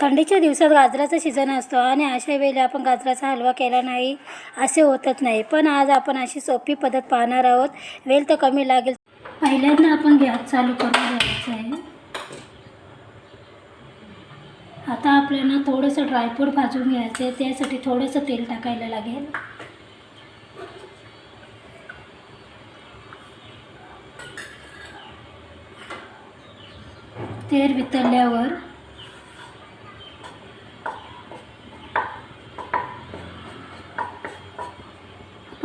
थंडीच्या दिवसात गाजराचा सीझन असतो आणि अशा वेळी आपण गाजराचा हलवा केला नाही असे होतच नाही. पण आज आपण अशी सोपी पद्धत पाहणार आहोत. वेल तर कमी लागेल. पहिल्यांदा आपण गॅस चालू करून घ्यायचं आहे. आता आपल्याला थोडंसं ड्रायफ्रूट भाजून घ्यायचं आहे. त्यासाठी थोडंसं तेल टाकायला लागेल. तेल वितळल्यावर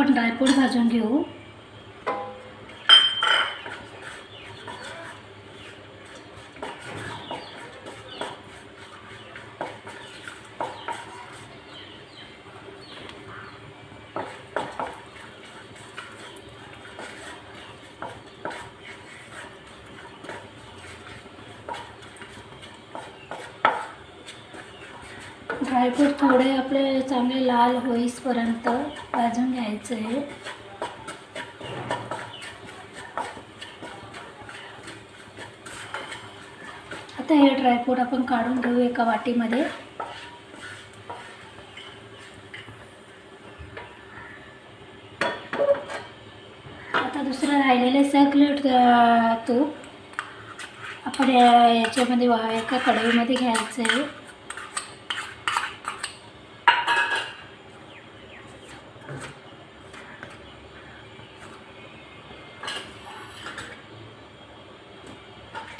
आपण ड्रायफ्रूट भाजून घेऊ. ड्रायफ्रूट थोडे आपले चांगले लाल होईसपर्यंत भाजून घ्यायचं. आहे आता हे ड्रायफ्रूट आपण काढून घेऊ एका वाटीमध्ये. आता दुसरं राहिलेलं सगळं तूप. आपण या- याच्यामध्ये वा- एका कढईमध्ये घ्यायचं. आहे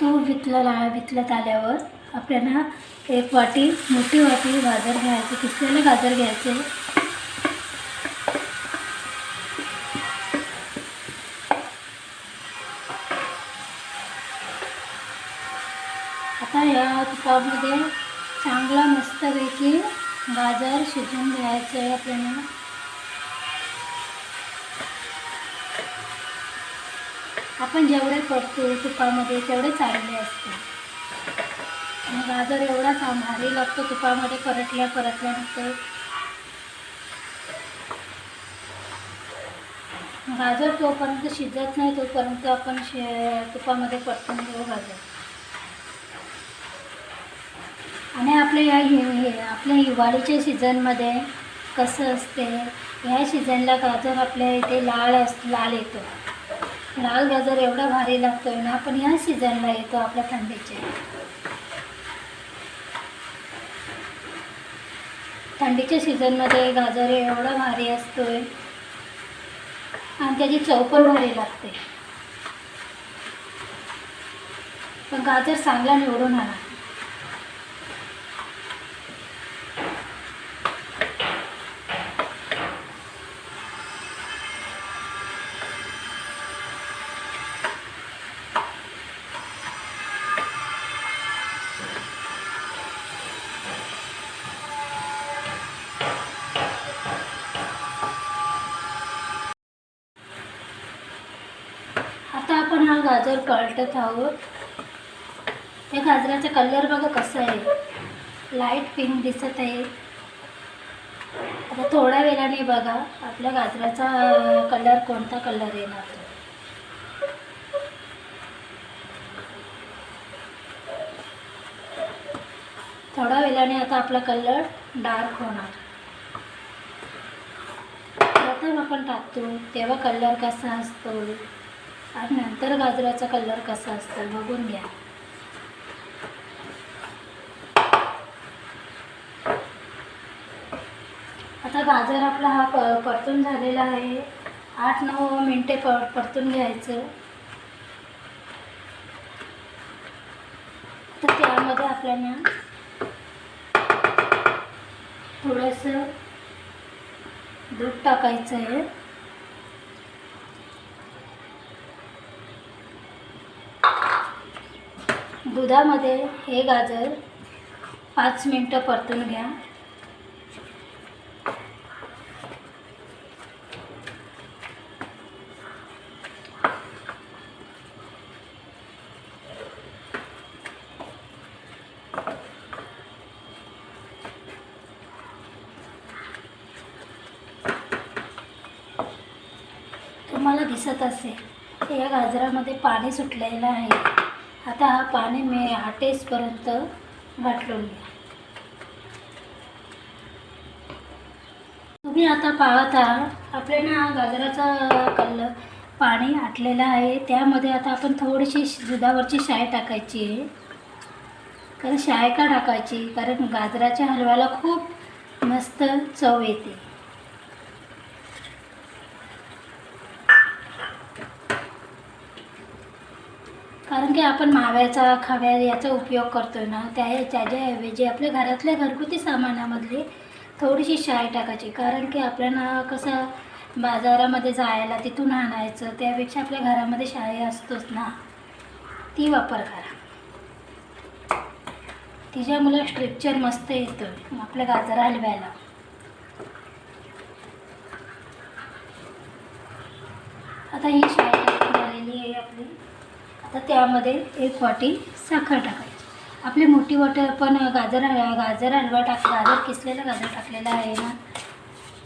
तो वितला वितलत आल्यावर आपल्याला एक वाटी मोठी वाटी गाजर घ्यायचे. किसलेलं गाजर घ्यायचे. आता या तुपामध्ये चांगला मस्तपैकी गाजर शिजवून घ्यायचं आहे आपल्याला. आपण जेवढे पडतो तुपामध्ये तेवढे चांगले असते. आणि गाजर एवढा चा भारी लागतो तुपामध्ये परतल्या परतल्यानंतर गाजर तोपर्यंत शिजत नाही तोपर्यंत आपण शे तुपामध्ये परतून घेऊ गाजर. आणि आपल्या या हि आपल्या हिवाळीच्या सीझनमध्ये कसं असते ह्या सीझनला गाजर आपल्या इथे लाल अस लाल येतो. लाल गाजर एवढा भारी लागतोय ना पण ह्या सीझनला येतो आपल्या थंडीचे. थंडीच्या सीझनमध्ये गाजर एवढा भारी असतोय. आणि त्याची चव पण भारी लागते. पण गाजर चांगला निवडून आणा आता आपण हा गाजर कळटत आहोत या गाजराचा कलर बघा कसा आहे. लाइट पिंक दिसत आहे. आता थोड्या वेळाने बघा आपल्या गाजराचा कलर कोणता कलर येणार थोड्या वेळाने आता आपला कलर डार्क होणार. प्रथम आपण टाकतो तेव्हा कलर कसा असतो? आणि नंतर गाजराचा कलर कसा असतो बघून घ्या. आता गाजर आपला हा प परतून झालेला आहे. आठ नऊ मिनटे प परतून घ्यायचं. तर त्यामध्ये आपल्याला थोडंसं दूध टाकायचं आहे. दुधामध्ये हे गाजर पाच मिनटं परतून घ्या. तुम्हाला दिसत असेल या गाजरामध्ये पाणी सुटलेलं आहे. आता हा पाणी मी आटेसपर्यंत वाटलून घ्या तुम्ही आता पाहत आहात आपल्याला गाजराचा कलर पाणी आटलेलं आहे. त्यामध्ये आता आपण थोडीशी दुधावरची शाय टाकायची आहे. कारण शाय का टाकायची? कारण गाजराच्या हलव्याला खूप मस्त चव येते. कारण की आपण माव्याचा खव्या याचा उपयोग करतो ना त्या त्याच्याऐवजी आपल्या घरातल्या घरगुती सामानामधली थोडीशी शाय टाकायची. कारण की आपल्याला कसं बाजारामध्ये जायला तिथून आणायचं त्यापेक्षा आपल्या घरामध्ये शाई असतोच ना ती वापर करा. तिच्यामुळे स्ट्रिक्चर मस्त येतो आपल्या गाजर हलव्याला. आता ही शाई झालेली आहे आपली. तर त्यामध्ये एक वाटी साखर टाकायची. आपली मोठी वाटी आपण गाजर गाजर हलवा टाक गाजर किसलेला गाजर टाकलेला आहे ना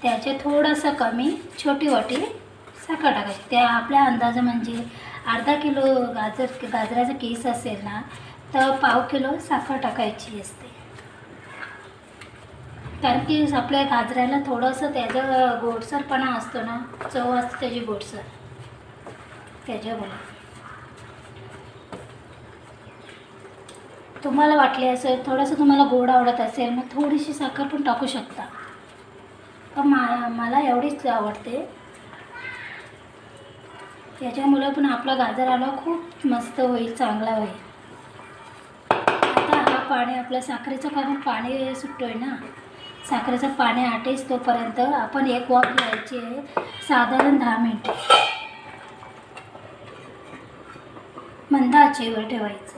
त्याच्या थोडंसं कमी छोटी वाटी साखर टाकायची. त्या आपल्या अंदाजा म्हणजे अर्धा किलो गाजर गाजराचा केस असेल ना तर पाव किलो साखर टाकायची असते. कारण की आपल्या गाजराला थोडंसं त्याचं गोडसरपणा असतो ना चव असते त्याची गोडसर. त्याच्यामुळे. तुम्हाला वाटले असेल थोडंसं तुम्हाला गोड आवडत असेल मग थोडीशी साखर पण टाकू शकता. पण मा मला एवढीच आवडते. त्याच्यामुळे पण आपला गाजर हलवा खूप मस्त होईल चांगला होईल. आता हा पाणी आपल्या साखरेचं कारण पाणी सुटतो आहे ना. साखरेचं पाणी आटेच तोपर्यंत आपण एक वाफ घ्यायची आहे साधारण दहा मिनटं. मंद आचेवर ठेवायचं.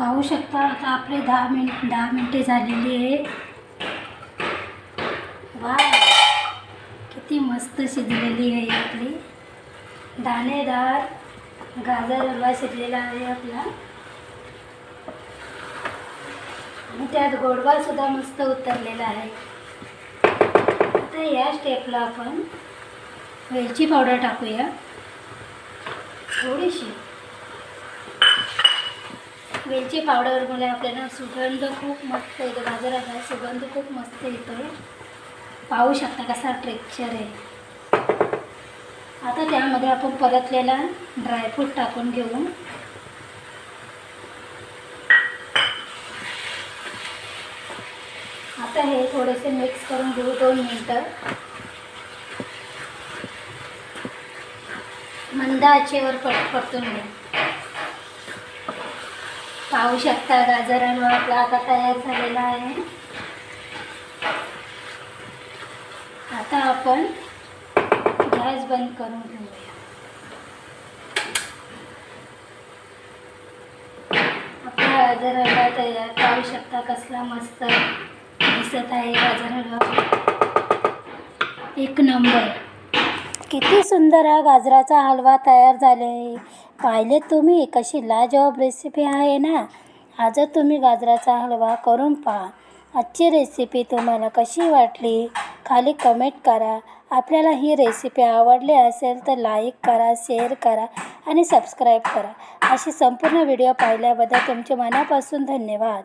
पाहू शकता आता आपले दहा मिनिट दहा मिनटे झालेली आहे. वा किती मस्त शिजलेली आहे आपली. दाणेदार गाजर हलवा शिजलेला आहे आपला. आणि त्यात गोडवासुद्धा मस्त उतरलेला आहे. आता या स्टेपला आपण वेलची पावडर टाकूया. थोडीशी. वेलची पावडरमुळे म्हणजे आपल्याला सुगंध खूप मस्त येतो. गाजराचा सुगंध खूप मस्त येतो. पाहू शकता कसा टेक्चर आहे. आता त्यामध्ये आपण परतलेला ड्रायफ्रूट टाकून घेऊ. आता हे थोडेसे मिक्स करून घेऊ दोन मिनटं. मंद आचेवर पट परतून घेऊ पाहू शकता गाजर हलवा आपला आता तयार झालेला आहे. आता आपण गॅस बंद करून घेऊया आपला गाजर हलवा तयार पाहू शकता. कसला मस्त दिसत आहे गाजर हलवा एक नंबर. किती सुंदर हा गाजराचा हलवा तयार झाले आहे पाहिले तुम्ही कशी लाजवाब रेसिपी आहे ना? आजच तुम्ही गाजराचा हलवा करून पहा. आजची रेसिपी तुम्हाला कशी वाटली? खाली कमेंट करा. आपल्याला ही रेसिपी आवडली असेल तर लाईक करा शेअर करा आणि सबस्क्राईब करा. अशी संपूर्ण व्हिडिओ पाहिल्याबद्दल तुमचे मनापासून धन्यवाद.